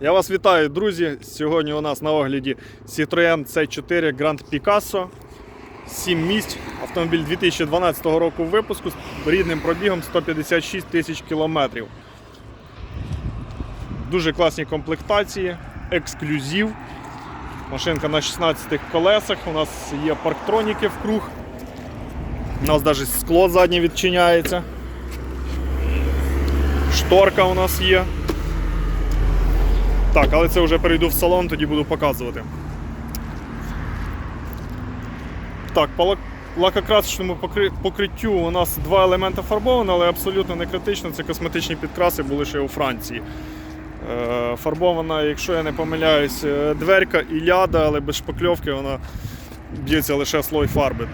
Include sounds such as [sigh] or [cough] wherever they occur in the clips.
Я вас вітаю, друзі. Сьогодні у нас на огляді Citroën C4 Grand Picasso. 7 місць. Автомобіль 2012 року випуску з рідним пробігом 156 тисяч кілометрів. Дуже класні комплектації, ексклюзив. Машинка на 16 колесах. У нас є парктроніки в круг. У нас навіть скло заднє відчиняється. Шторка у нас є. Так, але це вже перейду в салон, тоді буду показувати. Так, по лакокрасочному покриттю у нас два елементи фарбовані, але абсолютно не критично. Це косметичні підкраси були ще у Франції. Е, Фарбована, якщо я не помиляюсь, е, дверка і ляда, але без шпакльовки вона б'ється лише слой фарби.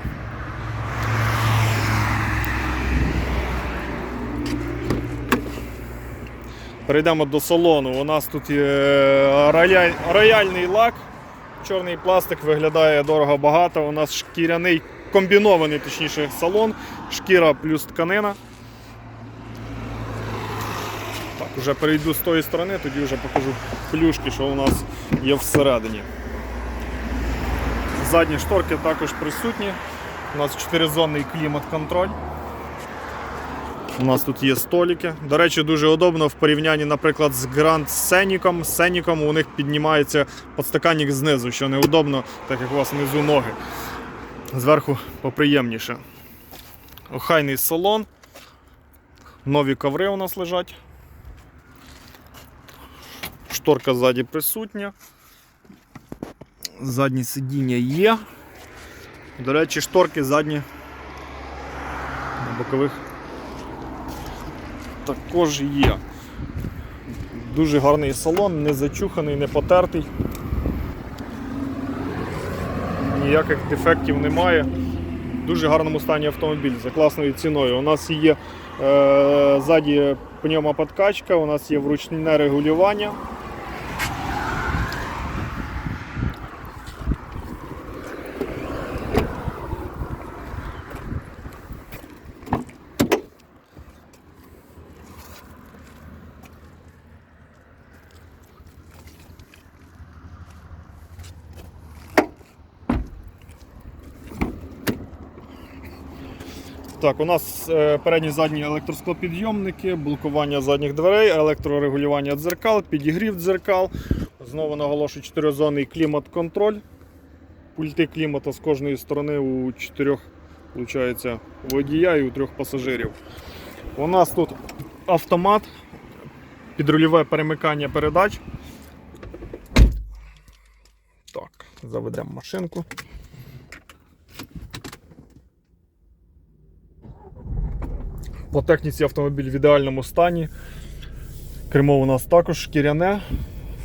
Перейдемо до салону. У нас тут є рояль- рояльний лак, чорний пластик виглядає дорого багато. У нас шкіряний комбінований точніше салон, шкіра плюс тканина. Так, вже перейду з тої сторони, тоді вже покажу плюшки, що у нас є всередині. Задні шторки також присутні. У нас 4-зонний клімат-контроль. У нас тут є столики. До речі, дуже удобно в порівнянні, наприклад, з Grand Scenic. З Scenic у них піднімається подстаканник знизу, що неудобно, так як у вас внизу ноги. Зверху поприємніше. Охайний салон. Нові коври у нас лежать. Шторка ззаді присутня. Задні сидіння є. До речі, шторки задні на бокових також є. Дуже гарний салон, не зачуханий, не потертий. Ніяких дефектів немає. В дуже гарному стані автомобіль за класною ціною. У нас є е, ззаді пневмоподкачка, у нас є вручне регулювання. Так, у нас е, передні задні електросклопідйомники, блокування задніх дверей, електрорегулювання дзеркал, підігрів дзеркал. Знову наголошую 4-зонний клімат-контроль. Пульти клімату з кожної сторони у чотирьох водія і у трьох пасажирів. У нас тут автомат, підрульове перемикання передач. Так, заведемо машинку. По техніці автомобіль в ідеальному стані. Кермо у нас також шкіряне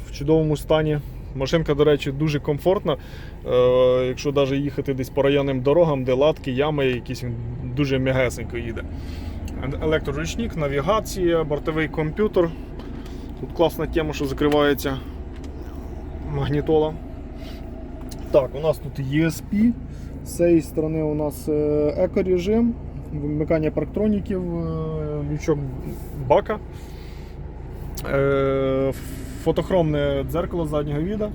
в чудовому стані. Машинка, до речі, дуже комфортна. Е, якщо навіть їхати десь по районним дорогам, де латки, ями, якісь він дуже м'ягесенько їде. Електроручник, навігація, бортовий комп'ютер. Тут класна тема, що закривається магнітола. Так, у нас тут ESP. З цієї сторони у нас е, екорежим, вимикання парктроніків, е, лючок бака, е, фотохромне дзеркало заднього віда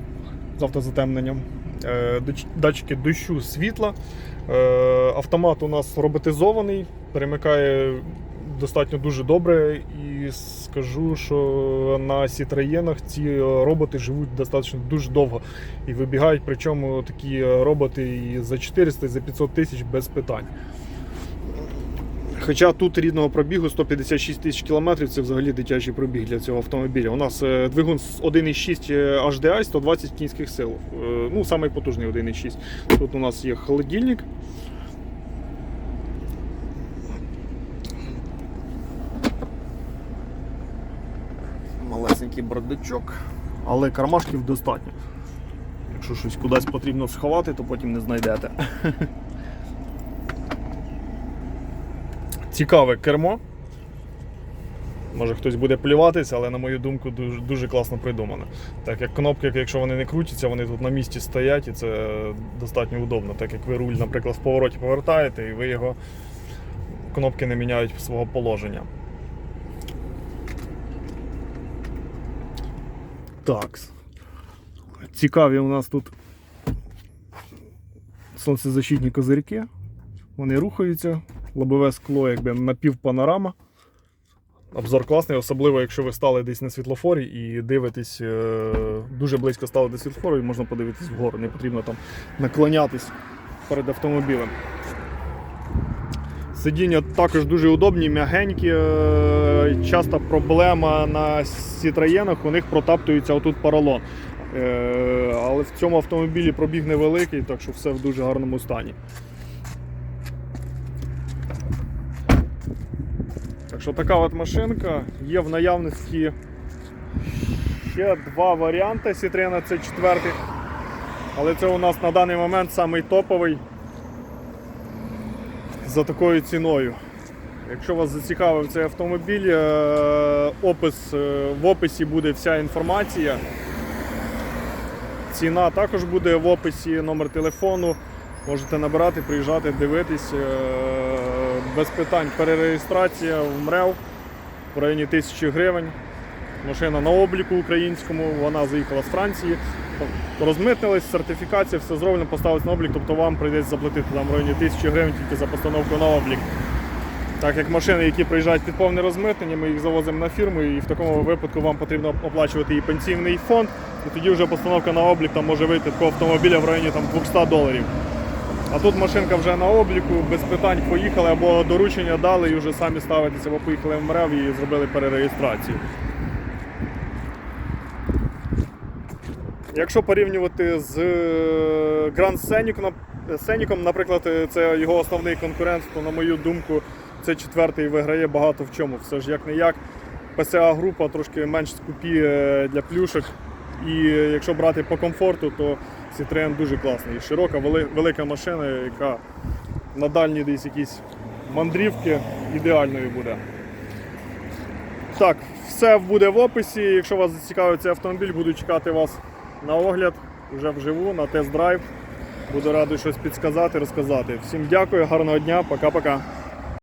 з автозатемненням, е, датчики дощу світла. Автомат у нас роботизований, перемикає достатньо дуже добре. І скажу, що на сітраєнах ці роботи живуть достатньо дуже довго і вибігають, причому такі роботи і за 400, і за 500 тисяч без питань. Хоча тут рідного пробігу 156 тисяч кілометрів це взагалі дитячий пробіг для цього автомобіля. У нас е, двигун з 1,6 HDI 120 кінських сил. Е, Ну, самий потужний 1,6. Тут у нас є холодильник. Малесенький бардачок, але кармашків достатньо. Якщо щось кудись потрібно сховати, то потім не знайдете. [laughs] Цікаве кермо. Може хтось буде плюватися, але на мою думку дуже, дуже класно придумано. Так як кнопки, якщо вони не крутяться, вони тут на місці стоять і це достатньо удобно. Так як ви руль, наприклад, в повороті повертаєте і ви його кнопки не міняють свого положення. Так. Цікаві у нас тут сонцезащитні козирки. Вони рухаються. Лобове скло, якби напівпанорама. Обзор класний, особливо, якщо ви стали десь на світлофорі і дивитесь, е, дуже близько стали до світлофору, і можна подивитись вгору. Не потрібно там наклонятись перед автомобілем. Сидіння також дуже удобні, м'ягенькі. Е, Часто проблема на сітраєнах, у них протаптується отут поролон. Е, Але в цьому автомобілі пробіг невеликий, так що все в дуже гарному стані. Що така от машинка. Є в наявності ще два варіанти Citroen c 4 але це у нас на даний момент самий топовий за такою ціною. Якщо вас зацікавив цей автомобіль, е, опис, е, в описі буде вся інформація. Ціна також буде в описі, номер телефону. Можете набирати, приїжджати, дивитись. Без питань перереєстрація в МРЕВ в районі 1000 гривень. Машина на обліку українському, вона заїхала з Франції, розмитнилась, сертифікація, все зроблено, поставилось на облік, тобто вам прийдеться заплатити там в районі 1000 гривень тільки за постановку на облік. Так як машини, які приїжджають під повне розмитнення, ми їх завозимо на фірму, і в такому випадку вам потрібно оплачувати і пенсійний фонд, і тоді вже постановка на облік там може вийти такого автомобіля в районі там, 200 доларів. А тут машинка вже на обліку, без питань поїхали або доручення дали і вже самі ставитися, або поїхали в МРЕВ і зробили перереєстрацію. Якщо порівнювати з е, Grand Scenic, Scenic, наприклад, е, це його основний конкурент, то, на мою думку, це четвертий виграє багато в чому. Все ж як не як. PSA група трошки менш скупі для плюшок. І е, якщо брати по комфорту, то Citroen дуже класний. Широка, велика машина, яка на дальні десь якісь мандрівки ідеальною буде. Так, все буде в описі. Якщо вас зацікавить цей автомобіль, буду чекати вас на огляд вже вживу, на тест-драйв. Буду радий щось підсказати, розказати. Всім дякую, гарного дня, пока-пока.